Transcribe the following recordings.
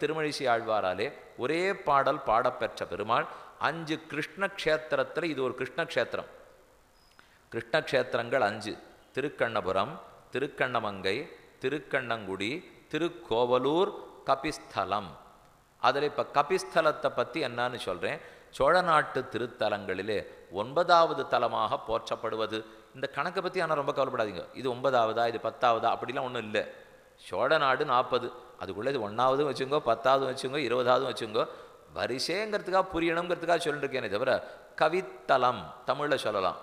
திருமழிசை ஆழ்வாராலே ஒரே பாடல் பாடப்பெற்ற பெருமாள் அஞ்சு கிருஷ்ண க்ஷேத்திரத்தில் இது ஒரு கிருஷ்ண கிருஷ்ணக்ஷேத்திரங்கள் கிருஷ்ண அஞ்சு. திருக்கண்ணபுரம் திருக்கண்ணமங்கை திருக்கண்ணங்குடி திருக்கோவலூர் கபிஸ்தலம். அதில் இப்போ கபிஸ்தலத்தை பற்றி என்னன்னு சொல்கிறேன் சோழ நாட்டு திருத்தலங்களிலே ஒன்பதாவது தலமாக போற்றப்படுவது. இந்த கணக்கை பற்றி ஆனால் ரொம்ப கவலைப்படாதீங்க. இது ஒன்பதாவதா இது பத்தாவதா அப்படிலாம் ஒன்றும் இல்லை. சோழ நாடு நாற்பது அதுக்குள்ளே இது ஒன்றாவதும் வச்சுங்கோ பத்தாவது வச்சுங்கோ இருபதாவது வச்சுங்கோ வரிசைங்கிறதுக்காக புரியணுங்கிறதுக்காக சொல்லிட்டுருக்கேனே தவிர கவித்தலம் தமிழில் சொல்லலாம்.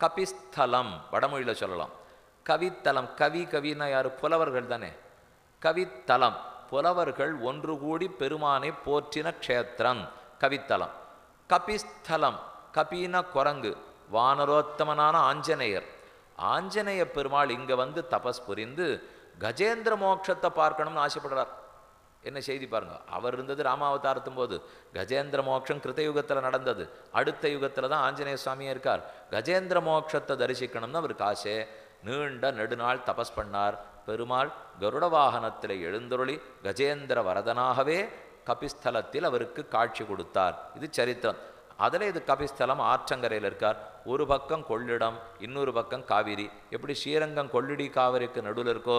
கபிஸ்தலம் வடமொழியில் சொல்லலாம். கவித்தலம் கவி கவின்னா யார்? புலவர்கள் தானே. கவித்தலம் புலவர்கள் ஒன்று கூடி பெருமானை போற்றின க்ஷேத்திரம் கவித்தலம். கபிஸ்தலம் கபின குரங்கு வானரோத்தமனான ஆஞ்சநேயர். ஆஞ்சநேய பெருமாள் இங்கே வந்து தபஸ் புரிந்து கஜேந்திர மோட்சத்தை பார்க்கணும்னு ஆசைப்படுறார். என்ன செய்தி பாருங்க. அவர் இருந்தது ராமாவதாரத்தும் போது கஜேந்திர மோட்சம் கிருத்தயுகத்தில் நடந்தது. அடுத்த யுகத்தில் தான் ஆஞ்சநேய சுவாமியே இருக்கார். கஜேந்திர மோட்சத்தை தரிசிக்கணும்னு அவருக்கு ஆசை. நீண்ட நெடுநாள் தபஸ் பண்ணார். பெருமாள் கருட வாகனத்தில் எழுந்தருளி கஜேந்திர வரதனாகவே கபிஸ்தலத்தில் அவருக்கு காட்சி கொடுத்தார். இது சரித்திரம். அதில் இது கபிஸ்தலம் ஆற்றங்கரையில் இருக்கார். ஒரு பக்கம் கொள்ளிடம் இன்னொரு பக்கம் காவிரி. எப்படி ஸ்ரீரங்கம் கொள்ளிடி காவிரிக்கு நடுவில் இருக்கோ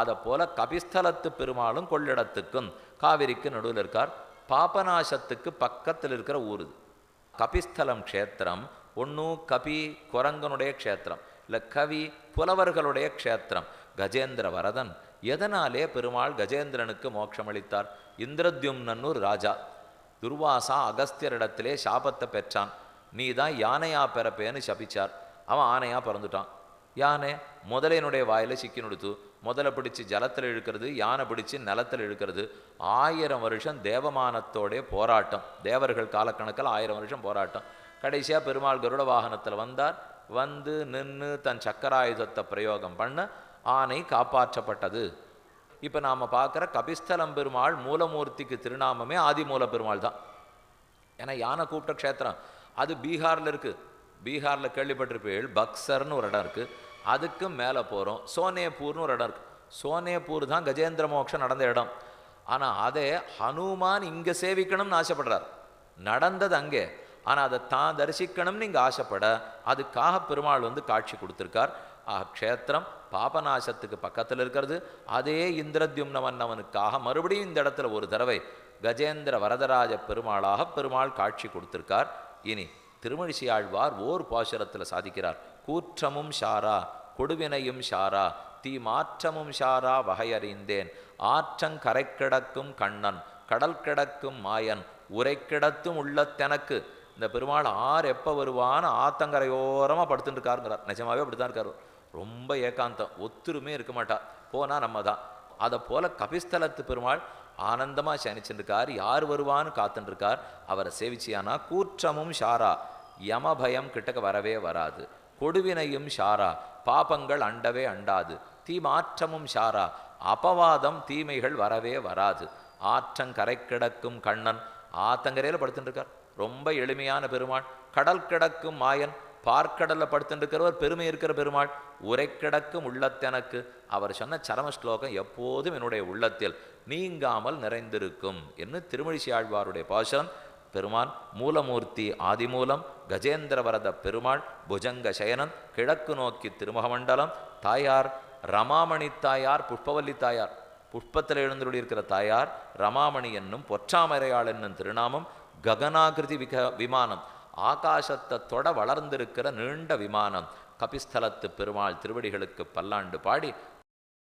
அதை போல கபிஸ்தலத்து பெருமாளும் கொள்ளிடத்துக்கும் காவிரிக்கு நடுவில் இருக்கார். பாபநாசத்துக்கு பக்கத்தில் இருக்கிற ஊர் கபிஸ்தலம் க்ஷேத்திரம் ஒன்று கபி குரங்கனுடைய க்ஷேத்திரம் இல்லை கவி புலவர்களுடைய க்ஷேத்திரம் கஜேந்திர வரதன் எதனாலே பெருமாள் கஜேந்திரனுக்கு மோட்சம் அளித்தார் இந்திரத்யும்னன்னு ராஜா. துர்வாசா அகஸ்தியரிடத்திலே சாபத்தை பெற்றான். நீ தான் யானையா பிறப்பேன்னு சபிச்சார். அவன் ஆனையா பிறந்துட்டான். யானை முதலையினுடைய வாயில சிக்கி நுடுத்து முதலை பிடிச்சு ஜலத்தில் இழுக்கிறது யானை பிடிச்சு நிலத்தில் இழுக்கிறது. ஆயிரம் வருஷம் தேவமானத்தோடைய போராட்டம். தேவர்கள் காலக்கணக்கில் ஆயிரம் வருஷம் போராட்டம். கடைசியாக பெருமாள் கருட வாகனத்தில் வந்தார். வந்து நின்று தன் சக்கராயுதத்தை பிரயோகம் பண்ண ஆனை காப்பாற்றப்பட்டது. இப்போ நாம் பார்க்குற கபிஸ்தலம் பெருமாள் மூலமூர்த்திக்கு திருநாமமே ஆதிமூல பெருமாள் தான். ஏன்னா யானை கூப்பிட்ட க்ஷேத்திரம். அது பீகாரில் இருக்குது பீகாரில் கேள்விப்பட்டிருப்பீள் பக்சர்னு ஒரு இடம் இருக்குது அதுக்கு மேலே போகிறோம் சோனேப்பூர்னு ஒரு இடம் இருக்குது சோனேப்பூர் தான் கஜேந்திர மோட்சம் நடந்த இடம். ஆனால் அதே ஹனுமான் இங்கே சேவிக்கணும்னு ஆசைப்படுறார். நடந்தது அங்கே. ஆனால் அதை தான் தரிசிக்கணும்னு இங்கே ஆசைப்பட அதுக்காக பெருமாள் வந்து காட்சி கொடுத்துருக்கார். க்ஷேத்திரம் பாபநாசத்துக்கு பக்கத்தில் இருக்கிறது. அதே இந்திரத்யும்ன மன்னவனுக்காக மறுபடியும் இந்த இடத்துல ஒரு தடவை கஜேந்திர வரதராஜ பெருமாளாக பெருமாள் காட்சி கொடுத்திருக்கார். இனி திருமழிசையாழ்வார் ஓர் பாசுரத்தில் சாதிக்கிறார். கூற்றமும் ஷாரா கொடுவினையும் ஷாரா தீ மாற்றமும் ஷாரா வகையறிந்தேன். ஆற்றங்கரை கிடக்கும் கண்ணன் கடல் கிடக்கும் மாயன் உரை கிடத்தும் உள்ளத்தெனக்கு இந்த பெருமாள் ஆர் எப்போ வருவான்னு ஆத்தங்கரையோரமாக படுத்துட்டு இருக்காருங்கிறார். நிஜமாவே அப்படி தான் இருக்காரு. ரொம்ப ஏகாந்தம் ஒத்துருமே இருக்க மாட்டா. போனால் நம்ம தான் அதை போல கபிஸ்தலத்து பெருமாள் ஆனந்தமாக சனிச்சுருக்கார் யார் வருவான்னு காத்துருக்கார் அவரை சேவிச்சியானா கூற்றமும் ஷாரா. யமபயம் கிட்டக்க வரவே வராது. கொடுவினையும் ஷாரா. பாபங்கள் அண்டவே அண்டாது. தீமாற்றமும் ஷாரா. அபவாதம் தீமைகள் வரவே வராது. ஆற்றங்கரை கிடக்கும் கண்ணன் ஆத்தங்கரையில் படுத்துட்டுருக்கார் ரொம்ப எளிமையான பெருமாள். கடல் கிடக்கும் மாயன். பார்க்கடலில் படுத்துட்டுருக்கிறவர் பெருமை இருக்கிற பெருமாள் உரை கிடக்கும் உள்ளத்தெனக்கு அவர் சொன்ன சரம ஸ்லோகம் எப்போதும் என்னுடைய உள்ளத்தில் நீங்காமல் நிறைந்திருக்கும் என்று திருமழிசி ஆழ்வாருடைய பாசனம் பெருமான் மூலமூர்த்தி ஆதிமூலம் கஜேந்திரவரத பெருமாள் புஜங்க சயனன் கிழக்கு நோக்கி திருமுகமண்டலம் தாயார் ரமாமணி தாயார் புஷ்பவல்லி தாயார். புஷ்பத்தில் எழுந்துள்ளிருக்கிற தாயார் ரமாமணி என்னும் பொற்றாமரையாள் என்னும் திருநாமம் ககனாகிருதி விக விமானம். ஆகாசத்தை தொட வளர்ந்திருக்கிற நீண்ட விமானம் கபிஸ்தலத்து பெருமாள் திருவடிகளுக்கு பல்லாண்டு பாடி